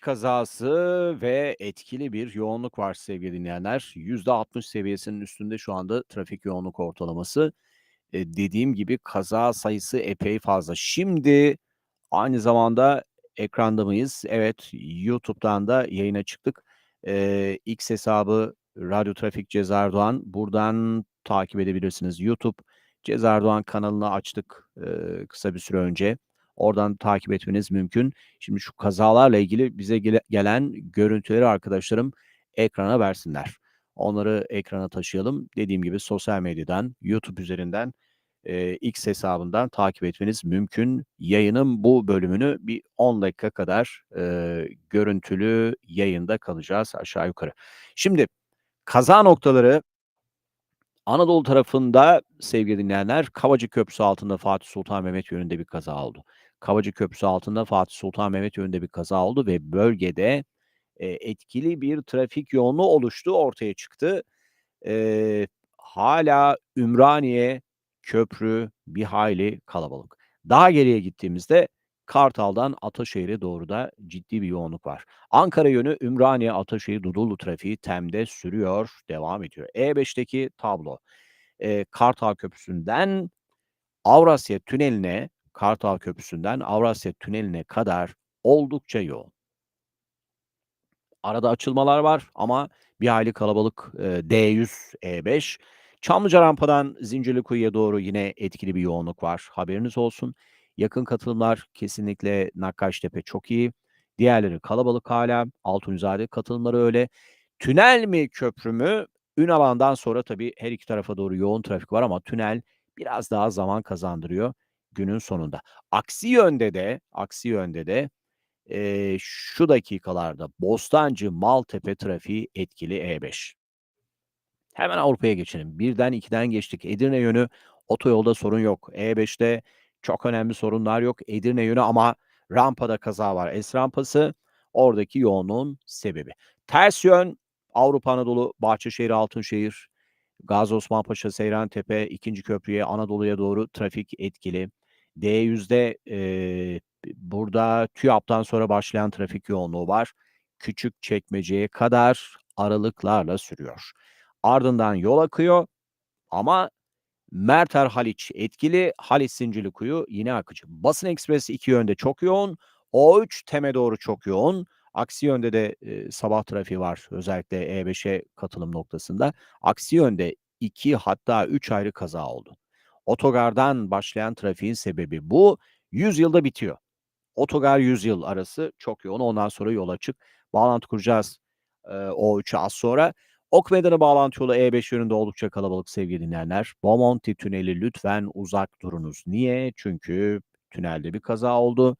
kazası ve etkili bir yoğunluk var sevgili dinleyenler. %60 seviyesinin üstünde şu anda trafik yoğunluk ortalaması. Eee, dediğim gibi kaza sayısı epey fazla. Şimdi aynı zamanda ekranda mıyız? Evet, YouTube'dan da yayına çıktık. Eee, X hesabı Radyo Trafik Ceza Erdoğan. Buradan takip edebilirsiniz. YouTube Ceza Erdoğan kanalını açtık, eee, kısa bir süre önce. Oradan takip etmeniz mümkün. Şimdi şu kazalarla ilgili bize gele gelen görüntüleri arkadaşlarım ekrana versinler. Onları ekrana taşıyalım. Dediğim gibi sosyal medyadan, YouTube üzerinden, eee, X hesabından takip etmeniz mümkün. Yayının bu bölümünü bir 10 dakika kadar, eee, görüntülü yayında kalacağız aşağı yukarı. Şimdi kaza noktaları Anadolu tarafında sevgili dinleyenler, Kavacık Köprüsü altında Fatih Sultan Mehmet yönünde bir kaza oldu. Kavacık Köprüsü altında Fatih Sultan Mehmet yönünde bir kaza oldu ve bölgede, eee, etkili bir trafik yoğunluğu oluştuğu ortaya çıktı. Eee, hâlâ Ümraniye köprü bir hayli kalabalık. Daha geriye gittiğimizde Kartal'dan Ataşehir'e doğru da ciddi bir yoğunluk var. Ankara yönü Ümraniye, Ataşehir, Dudullu trafiği TEM'de sürüyor, devam ediyor. E5'teki tablo, eee, Kartal Köprüsü'nden Avrasya Tüneli'ne, Kartal Köprüsü'nden Avrasya Tüneli'ne kadar oldukça yoğun. Arada açılmalar var ama bir hayli kalabalık, eee, D100, E5. Çamlıca rampadan Zincirlikuyu'ya doğru yine etkili bir yoğunluk var. Haberiniz olsun. Yakın katılımlar kesinlikle Nakkaştepe çok iyi. Diğerleri kalabalık hâlâ. Altunizade katılımları öyle. Tünel mi, köprü mü? Ünalan'dan sonra tabii her iki tarafa doğru yoğun trafik var ama tünel biraz daha zaman kazandırıyor günün sonunda. Aksi yönde de aksi yönde de, eee, şu dakikalarda Bostancı-Maltepe trafiği etkili E5. Hemen Avrupa'ya geçelim. 1'den 2'den geçtik. Edirne yönü otoyolda sorun yok. E5'te çok önemli sorunlar yok. Edirne yönü ama rampada kaza var. S rampası oradaki yoğunluğun sebebi. Ters yön Avrupa Anadolu, Bahçeşehir, Altınşehir, Gazi Osman Paşa, Seyrantepe, 2. köprüye, Anadolu'ya doğru trafik etkili. D100'de, eee, burada TÜYAP'tan sonra başlayan trafik yoğunluğu var. Küçükçekmece'ye kadar aralıklarla sürüyor. Ardından yol akıyor ama Merter Haliç etkili, Haliç Zincirlikuyu yine akıcı. Basın Ekspresi iki yönde çok yoğun. O3 TEM'e doğru çok yoğun. Aksi yönde de, eee, sabah trafiği var özellikle E5'e katılım noktasında. Aksi yönde 2 hatta 3 ayrı kaza oldu. Otogardan başlayan trafiğin sebebi bu. 100 yılda bitiyor. Otogar 100 yıl arası çok yoğun. Ondan sonra yol açık. Bağlantı kuracağız, eee, O3'e az sonra. Ok Meydanı bağlantı yolu E5 yönünde oldukça kalabalık sevgili dinleyenler. Bomonti tüneli lütfen uzak durunuz. Niye? Çünkü tünelde bir kaza oldu.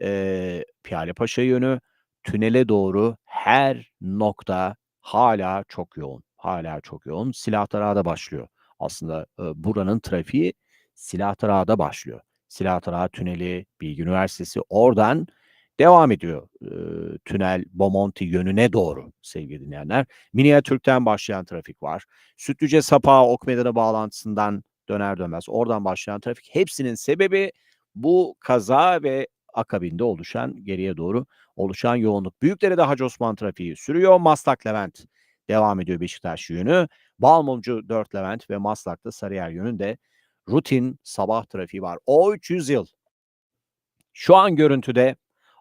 Eee, Piyalepaşa yönü tünele doğru her nokta hâlâ çok yoğun. Hâlâ çok yoğun. Silahtarağa'da başlıyor. Aslında, eee, buranın trafiği Silahtarağa'da başlıyor. Silahtarağı Tüneli, Bilgi Üniversitesi oradan devam ediyor, eee, tünel Bomonti yönüne doğru sevgili dinleyenler. Miniatürk'ten başlayan trafik var. Sütlüce Sapağı Ok Meydanı bağlantısından döner dönmez oradan başlayan trafik. Hepsinin sebebi bu kaza ve akabinde oluşan, geriye doğru oluşan yoğunluk. Büyükdere'de Hacı Osman trafiği sürüyor. Maslak Levent devam ediyor Beşiktaş yönü. Balmumcu 4 Levent ve Maslak'ta Sarıyer yönünde rutin sabah trafiği var. O3 100 yıl. Şu an görüntüde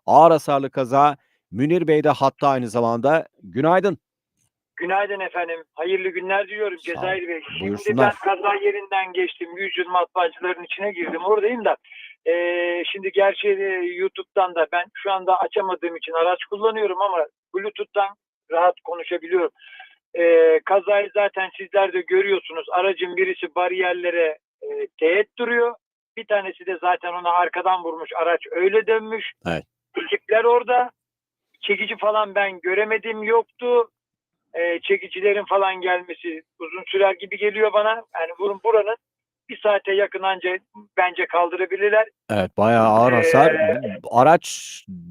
ağır hasarlı kaza. Münir Bey de hatta aynı zamanda. Günaydın. Günaydın efendim. Hayırlı günler diliyorum. Cezayir Bey. Şimdi ben kaza yerinden geçtim. Yüzyıl matbaacıların içine girdim. Oradayım da. Eee, şimdi gerçi YouTube'dan da ben şu anda açamadığım için araç kullanıyorum ama Bluetooth'tan rahat konuşabiliyorum. Eee, kazayı zaten sizler de görüyorsunuz. Aracın birisi bariyerlere eee, teğet duruyor. Bir tanesi de zaten ona arkadan vurmuş. Araç öyle dönmüş. Evet. Ekipler orada. Çekici falan ben göremedim yoktu. Eee, çekicilerin falan gelmesi uzun sürer gibi geliyor bana. Yani burun buranın bir saate yakın anca bence kaldırabilirler. Evet, bayağı ağır hasar. Eee Araç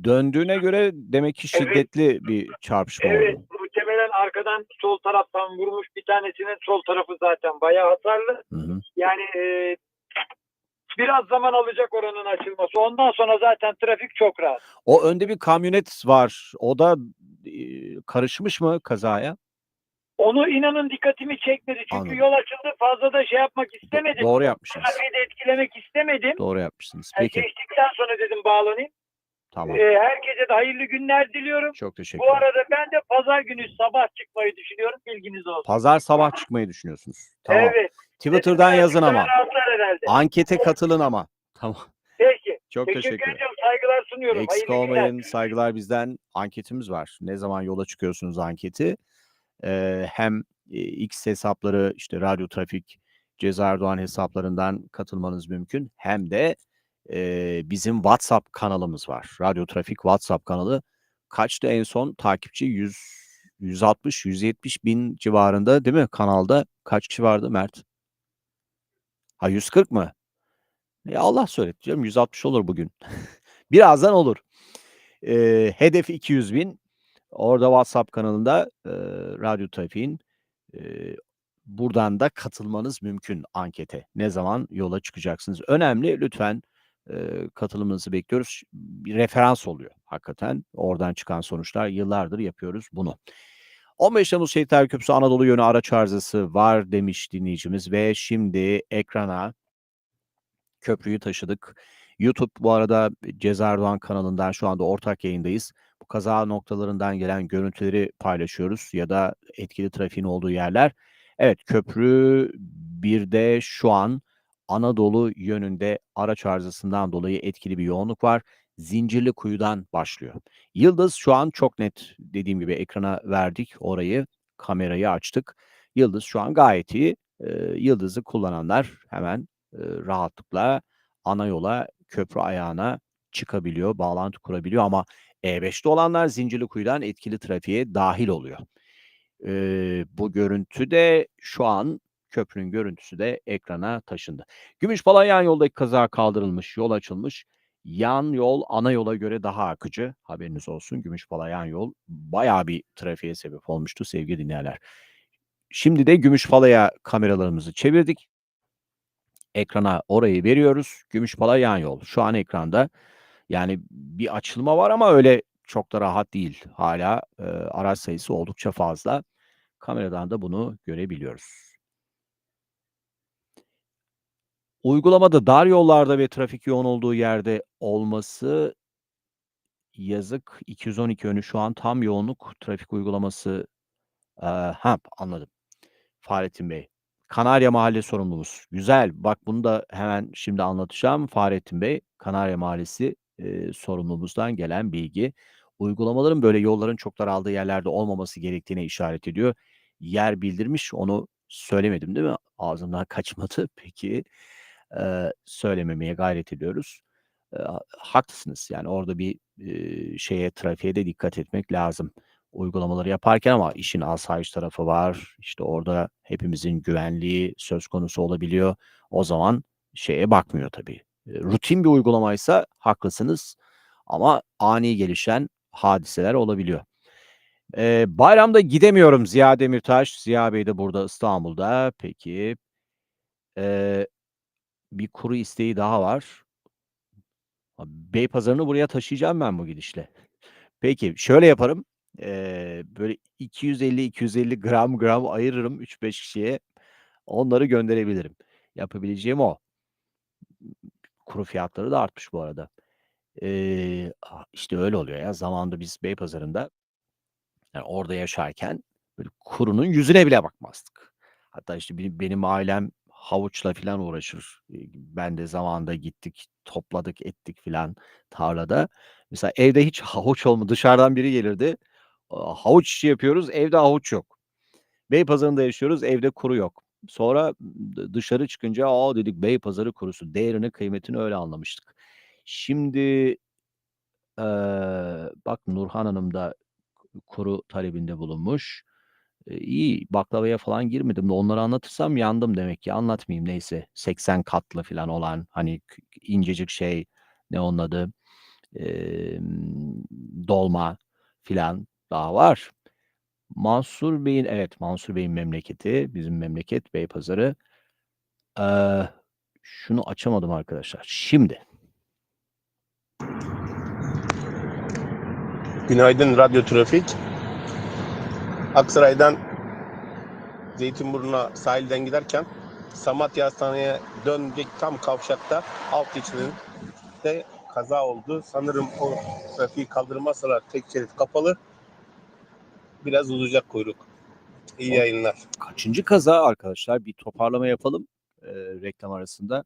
döndüğüne göre demek ki Evet. şiddetli bir çarpışma Evet, oldu. muhtemelen arkadan sol taraftan vurmuş. Bir tanesinin sol tarafı zaten bayağı hasarlı. Hı hı. Yani eee, Biraz zaman alacak oranın açılması. Ondan sonra zaten trafik çok rahat. O önde bir kamyonet var. O da e, karışmış mı kazaya? Onu inanın dikkatimi çekmedi. Çünkü Anladım. yol açıldı. Fazla da şey yapmak istemedim. Doğru yapmışsınız. Trafiği de etkilemek istemedim. Doğru yapmışsınız. Yani Peki. geçtikten sonra dedim bağlanayım. Tamam. Ee, herkese de hayırlı günler diliyorum. Çok teşekkür Bu ederim. arada ben de pazar günü sabah çıkmayı düşünüyorum. Bilginiz olsun. Pazar sabah çıkmayı düşünüyorsunuz. Tamam. Evet. Twitter'dan yazın ama. Ankete katılın ama. Tamam. Peki. Çok Teşekkür, teşekkür ederim. ediyorum. Saygılar sunuyorum. Eksik Hayırlı günler. olmayın. Saygılar bizden. Anketimiz var. Ne zaman yola çıkıyorsunuz anketi? Ee, hem e, X hesapları işte Radyo Trafik, Ceza Erdoğan hesaplarından katılmanız mümkün. Hem de e, bizim WhatsApp kanalımız var. Radyo Trafik WhatsApp kanalı. Kaçtı en son takipçi? 100, 160, 170 bin civarında değil mi kanalda? Kaç kişi vardı Mert? Ha 140 mı? Ya Allah söyletti canım 160 olur bugün. Birazdan olur. Eee, hedef 200 bin. Orada WhatsApp kanalında eee Radyo Trafik'in eee, buradan da katılmanız mümkün ankete. Ne zaman yola çıkacaksınız? Önemli lütfen eee, katılımınızı bekliyoruz. Bir referans oluyor hakikaten. Oradan çıkan sonuçlar yıllardır yapıyoruz bunu. 15 Temmuz Şehitler Köprüsü Anadolu yönü araç arızası var demiş dinleyicimiz ve şimdi ekrana köprüyü taşıdık. YouTube bu arada Ceza Erdoğan kanalından şu anda ortak yayındayız. Kaza noktalarından gelen görüntüleri paylaşıyoruz ya da etkili trafiğin olduğu yerler. Evet köprü bir de şu an Anadolu yönünde araç arızasından dolayı etkili bir yoğunluk var. Zincirli kuyudan başlıyor. Yıldız şu an çok net dediğim gibi ekrana verdik orayı kamerayı açtık. Yıldız şu an gayet iyi. Ee, Yıldız'ı kullananlar hemen e, rahatlıkla ana yola köprü ayağına çıkabiliyor, bağlantı kurabiliyor ama E5'te olanlar Zincirlikuyu'dan etkili trafiğe dahil oluyor. Ee, bu görüntü de şu an köprünün görüntüsü de ekrana taşındı. Gümüşpala yan yoldaki kaza kaldırılmış, yol açılmış. Yan yol ana yola göre daha akıcı. Haberiniz olsun. Gümüşpala yan yol bayağı bir trafiğe sebep olmuştu sevgili dinleyenler. Şimdi de Gümüşpala'ya kameralarımızı çevirdik. Ekrana orayı veriyoruz. Gümüşpala yan yol. Şu an ekranda. Yani bir açılma var ama öyle çok da rahat değil. Hala e, araç sayısı oldukça fazla. Kameradan da bunu görebiliyoruz. Uygulamada dar yollarda ve trafik yoğun olduğu yerde olması yazık. 212 yönü şu an tam yoğunluk trafik uygulaması. Eee, ha anladım. Fahrettin Bey. Kanarya Mahalle sorumlumuz. Güzel. Bak bunu da hemen şimdi anlatacağım. Fahrettin Bey, Kanarya Mahallesi eee, sorumlumuzdan gelen bilgi. Uygulamaların böyle yolların çok daraldığı yerlerde olmaması gerektiğine işaret ediyor. Yer bildirmiş. Onu söylemedim değil mi? Ağzımdan kaçmadı. Peki. Eee, söylememeye gayret ediyoruz. Eee, haklısınız. Yani orada bir eee, şeye trafiğe de dikkat etmek lazım uygulamaları yaparken ama işin asayiş tarafı var. İşte orada hepimizin güvenliği söz konusu olabiliyor. O zaman şeye bakmıyor tabii. Rutin bir uygulamaysa haklısınız ama ani gelişen hadiseler olabiliyor. Eee, bayramda gidemiyorum Ziya Demirtaş. Ziya Bey de burada İstanbul'da. Peki. Eee, bir kuru isteği daha var. Beypazarı'nı buraya taşıyacağım ben bu gidişle. Peki şöyle yaparım. Eee, böyle 250-250 gram gram ayırırım 3-5 kişiye. Onları gönderebilirim. Yapabileceğim o. Kuru fiyatları da artmış bu arada. Eee, işte öyle oluyor ya. Zamanında biz Beypazarı'nda yani orada yaşarken böyle kurunun yüzüne bile bakmazdık. Hatta işte benim ailem havuçla filan uğraşır. Ben de zamanında gittik, topladık, ettik filan tarlada. Mesela evde hiç havuç olma dışarıdan biri gelirdi. Havuç işi yapıyoruz, evde havuç yok. Beypazarı'nda yaşıyoruz, evde kuru yok. Sonra dı dışarı çıkınca, "A!" dedik, "Beypazarı kurusu." Değerini, kıymetini öyle anlamıştık. Şimdi eee, bak Nurhan Hanım da kuru talebinde bulunmuş. Eee, iyi, baklavaya falan girmedim de onları anlatırsam yandım demek ki. Anlatmayayım neyse. 80 katlı filan olan, hani, incecik şey, ne onun adı, emm, dolma filan daha var. Mansur Bey'in evet, Mansur Bey'in memleketi, bizim memleket Beypazarı. Eee, şunu açamadım arkadaşlar. Şimdi. Günaydın radyo trafik. Aksaray'dan Zeytinburnu'na sahilden giderken Samatya Hastane'ye dönecek tam kavşakta alt geçidin de kaza oldu. Sanırım o trafiği kaldırmazsalar tek şerit kapalı. Biraz uzayacak kuyruk. İyi yayınlar. Kaçıncı kaza arkadaşlar? Bir toparlama yapalım e, reklam arasında.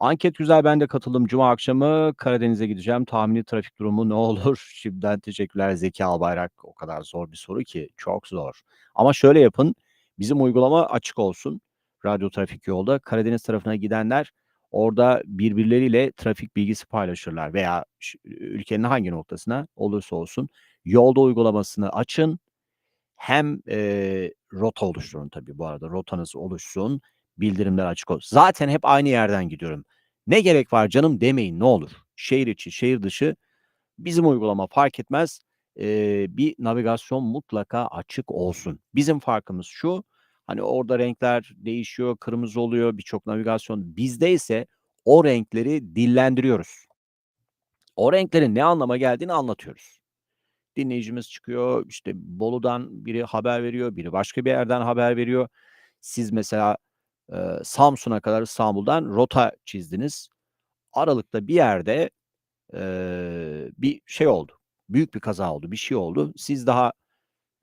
Anket güzel ben de katıldım. Cuma akşamı Karadeniz'e gideceğim. Tahmini trafik durumu ne olur? Şimdiden teşekkürler Zeki Albayrak. O kadar zor bir soru ki. Çok zor. Ama şöyle yapın. Bizim uygulama açık olsun. Radyo trafik yolda. Karadeniz tarafına gidenler orada birbirleriyle trafik bilgisi paylaşırlar. Veya ülkenin hangi noktasına olursa olsun. Yolda uygulamasını açın. Hem e, rota oluşturun tabii bu arada. Rotanız oluşsun. Bildirimler açık olsun. Zaten hep aynı yerden gidiyorum. Ne gerek var canım demeyin ne olur. Şehir içi, şehir dışı bizim uygulama fark etmez. Ee, bir navigasyon mutlaka açık olsun. Bizim farkımız şu. Hani orada renkler değişiyor, kırmızı oluyor, birçok navigasyon. Bizde ise o renkleri dillendiriyoruz. O renklerin ne anlama geldiğini anlatıyoruz. Dinleyicimiz çıkıyor, işte Bolu'dan biri haber veriyor, biri başka bir yerden haber veriyor. Siz mesela e, Samsun'a kadar İstanbul'dan rota çizdiniz. Aralıkta bir yerde e, bir şey oldu. Büyük bir kaza oldu, bir şey oldu. Siz daha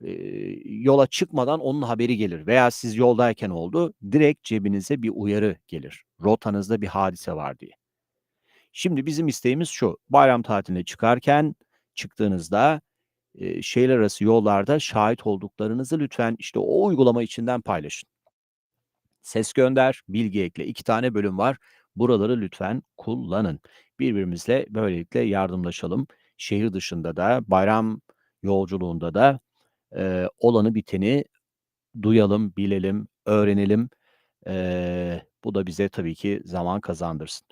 e, yola çıkmadan onun haberi gelir veya siz yoldayken oldu. Direkt cebinize bir uyarı gelir. Rotanızda bir hadise var diye. Şimdi bizim isteğimiz şu. Bayram tatiline çıkarken çıktığınızda e, arası yollarda şahit olduklarınızı lütfen işte o uygulama içinden paylaşın. Ses gönder, bilgi ekle. İki tane bölüm var. Buraları lütfen kullanın. Birbirimizle böylelikle yardımlaşalım. Şehir dışında da, bayram yolculuğunda da e, olanı biteni duyalım, bilelim, öğrenelim. E, bu da bize tabii ki zaman kazandırsın.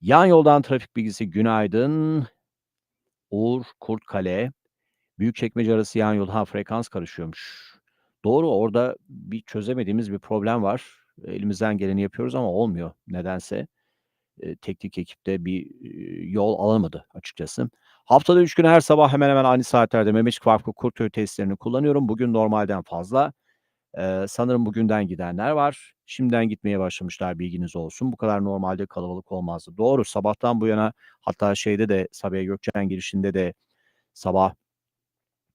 Yan yoldan trafik bilgisi günaydın. Uğur Kurtkale. Büyükçekmece arası yan yol. Ha frekans karışıyormuş. Doğru orada bir çözemediğimiz bir problem var. Elimizden geleni yapıyoruz ama olmuyor nedense. E, teknik ekipte bir e, yol alamadı açıkçası. Haftada 3 gün her sabah hemen hemen aynı saatlerde Mehmetçik Vakfı Kurtköy testlerini kullanıyorum. Bugün normalden fazla. Ee, sanırım bugünden gidenler var. Şimdiden gitmeye başlamışlar bilginiz olsun. Bu kadar normalde kalabalık olmazdı. Doğru sabahtan bu yana hatta şeyde de Sabiha Gökçen girişinde de sabah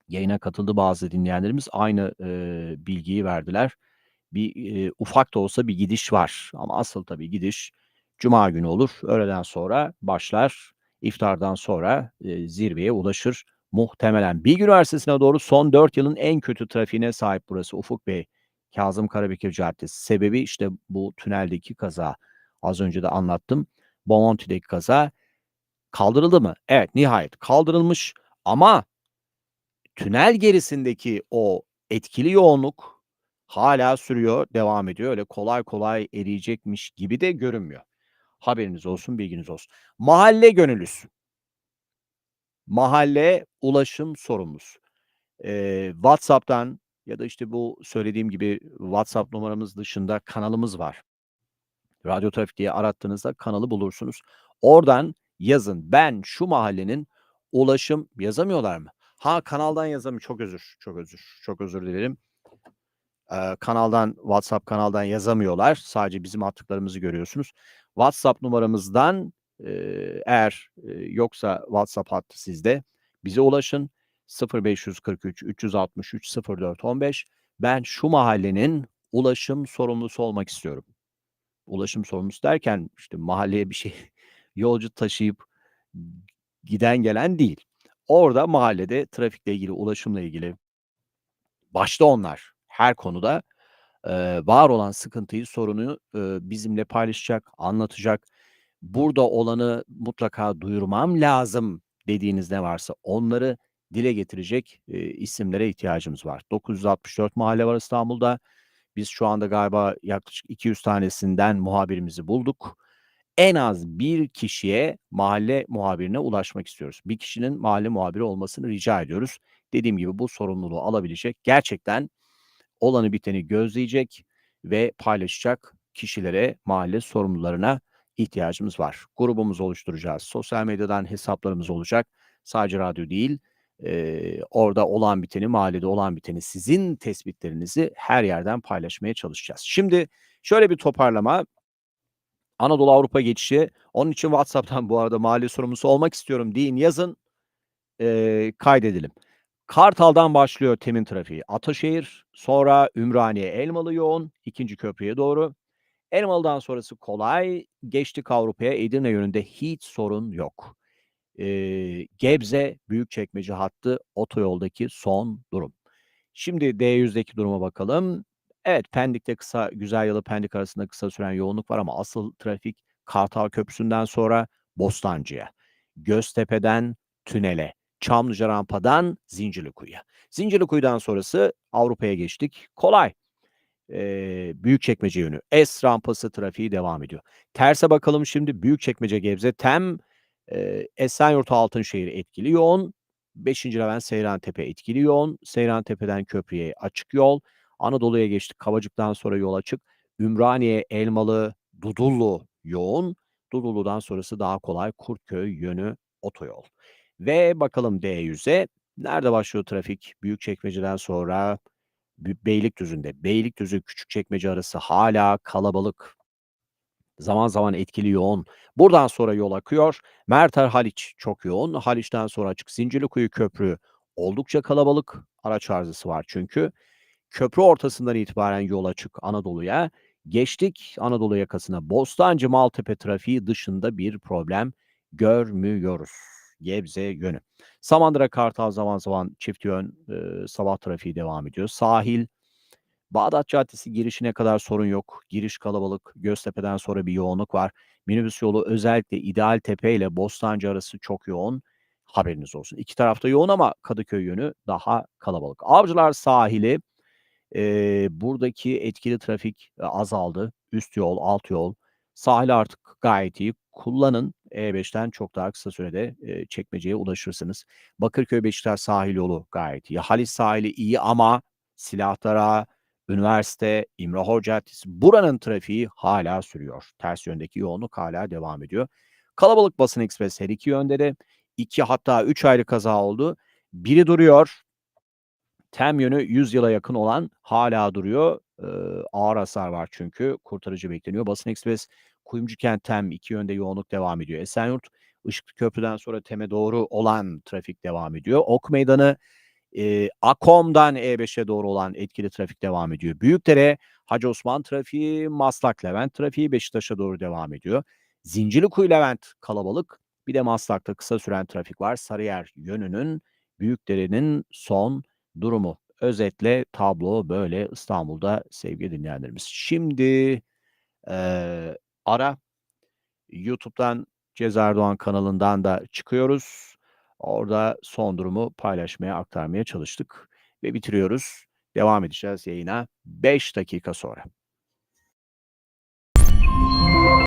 yayına katıldı bazı dinleyenlerimiz. Aynı e, bilgiyi verdiler. Bir e, ufak da olsa bir gidiş var. Ama asıl tabii gidiş Cuma günü olur. Öğleden sonra başlar. İftardan sonra e, zirveye ulaşır muhtemelen. Bilgi Üniversitesi'ne doğru son 4 yılın en kötü trafiğine sahip burası Ufuk Bey. Kazım Karabekir Caddesi. Sebebi işte bu tüneldeki kaza. Az önce de anlattım. Bomonti'deki kaza kaldırıldı mı? Evet nihayet kaldırılmış ama tünel gerisindeki o etkili yoğunluk hala sürüyor, devam ediyor. Öyle kolay kolay eriyecekmiş gibi de görünmüyor. Haberiniz olsun, bilginiz olsun. Mahalle gönüllüsü. Mahalle ulaşım sorumlusu. Eee, WhatsApp'tan ya da işte bu söylediğim gibi WhatsApp numaramız dışında kanalımız var. Radyo Trafik diye arattığınızda kanalı bulursunuz. Oradan yazın. Ben şu mahallenin ulaşım yazamıyorlar mı? Ha kanaldan yazamıyor. Çok özür, çok özür, çok özür dilerim. Eee, kanaldan, WhatsApp kanaldan yazamıyorlar. Sadece bizim attıklarımızı görüyorsunuz. WhatsApp numaramızdan eğer yoksa WhatsApp hattı sizde bize ulaşın. 0543 363 04 15. Ben şu mahallenin ulaşım sorumlusu olmak istiyorum. Ulaşım sorumlusu derken işte mahalleye bir şey yolcu taşıyıp giden gelen değil. Orada mahallede trafikle ilgili, ulaşımla ilgili başta onlar her konuda eee, var olan sıkıntıyı, sorunu eee, bizimle paylaşacak, anlatacak. Burada olanı mutlaka duyurmam lazım dediğiniz ne varsa onları dile getirecek eee, isimlere ihtiyacımız var. 964 mahalle var İstanbul'da. Biz şu anda galiba yaklaşık 200 tanesinden muhabirimizi bulduk. En az bir kişiye mahalle muhabirine ulaşmak istiyoruz. Bir kişinin mahalle muhabiri olmasını rica ediyoruz. Dediğim gibi bu sorumluluğu alabilecek, gerçekten olanı biteni gözleyecek ve paylaşacak kişilere, mahalle sorumlularına ihtiyacımız var. Grubumuzu oluşturacağız. Sosyal medyadan hesaplarımız olacak. Sadece radyo değil, eee, orada olan biteni, mahallede olan biteni, sizin tespitlerinizi her yerden paylaşmaya çalışacağız. Şimdi şöyle bir toparlama. Anadolu Avrupa geçişi. Onun için WhatsApp'tan bu arada mahalle sorumlusu olmak istiyorum deyin, yazın. Eee, kaydedelim. Kartal'dan başlıyor Temin trafiği. Ataşehir, sonra Ümraniye, Elmalı yoğun, 2. köprüye doğru. Elmalı'dan sonrası kolay. Geçtik Avrupa'ya. Edirne yönünde hiç sorun yok. Eee, Gebze, Büyükçekmece hattı otoyoldaki son durum. Şimdi D100'deki duruma bakalım. Evet, Pendik'te kısa, Güzelyalı Pendik arasında kısa süren yoğunluk var ama asıl trafik Kartal Köprüsü'nden sonra Bostancı'ya, Göztepe'den Tünel'e, Çamlıca rampadan Zincirlikuyu'ya. Zincirlikuyu'dan sonrası Avrupa'ya geçtik. Kolay. Eee, Büyükçekmece yönü. S rampası trafiği devam ediyor. Terse bakalım şimdi Büyükçekmece Gebze Tem, eee, Esenyurt Altınşehir etkili yoğun. 5. Levent Seyrantepe etkili yoğun. Seyrantepe'den köprüye açık yol. Anadolu'ya geçtik. Kavacık'tan sonra yol açık. Ümraniye, Elmalı, Dudullu yoğun. Dudullu'dan sonrası daha kolay. Kurtköy yönü otoyol. Ve bakalım D100'e. Nerede başlıyor trafik? Büyükçekmece'den sonra Beylikdüzü'nde. Beylikdüzü Küçükçekmece arası hâlâ kalabalık. Zaman zaman etkili yoğun. Buradan sonra yol akıyor. Merter Haliç çok yoğun. Haliç'ten sonra açık. Zincirlikuyu Köprü oldukça kalabalık. Araç arızası var çünkü. Köprü ortasından itibaren yol açık Anadolu'ya. Geçtik Anadolu yakasına. Bostancı Maltepe trafiği dışında bir problem görmüyoruz. Gebze yönü. Samandıra Kartal zaman zaman çift yön, eee, sabah trafiği devam ediyor. Sahil, Bağdat Caddesi girişine kadar sorun yok. Giriş kalabalık. Göztepe'den sonra bir yoğunluk var. Minibüs yolu özellikle İdealtepe ile Bostancı arası çok yoğun. Haberiniz olsun. İki tarafta yoğun ama Kadıköy yönü daha kalabalık. Avcılar sahili, eee, buradaki etkili trafik, azaldı. Üst yol, alt yol. Sahil artık gayet iyi. Kullanın. E5'ten çok daha kısa sürede, eee, Çekmece'ye ulaşırsınız. Bakırköy Beşiktaş sahil yolu gayet iyi. Haliç sahili iyi ama Silahdağı, Üniversite, İmrahor Caddesi buranın trafiği hâlâ sürüyor. Ters yöndeki yoğunluk hâlâ devam ediyor. Kalabalık Basın Ekspres her iki yönde de. 2 hatta 3 ayrı kaza oldu. Biri duruyor. Tem yönü 100 yıla yakın olan hâlâ duruyor. Eee, ağır hasar var çünkü. Kurtarıcı bekleniyor. Basın Ekspres Kuyumcukent Tem 2 yönde yoğunluk devam ediyor. Esenyurt, Işıklı Köprü'den sonra Tem'e doğru olan trafik devam ediyor. Ok Meydanı, eee, Akom'dan E5'e doğru olan etkili trafik devam ediyor. Büyükdere, Hacı Osman trafiği, Maslak Levent trafiği Beşiktaş'a doğru devam ediyor. Zincirlikuyu Levent kalabalık. Bir de Maslak'ta kısa süren trafik var. Sarıyer yönünün Büyükdere'nin son durumu. Özetle tablo böyle İstanbul'da sevgili dinleyenlerimiz. Şimdi, eee, ara. YouTube'dan Ceza Erdoğan kanalından da çıkıyoruz. Orada son durumu paylaşmaya, aktarmaya çalıştık ve bitiriyoruz. Devam edeceğiz yayına 5 dakika sonra.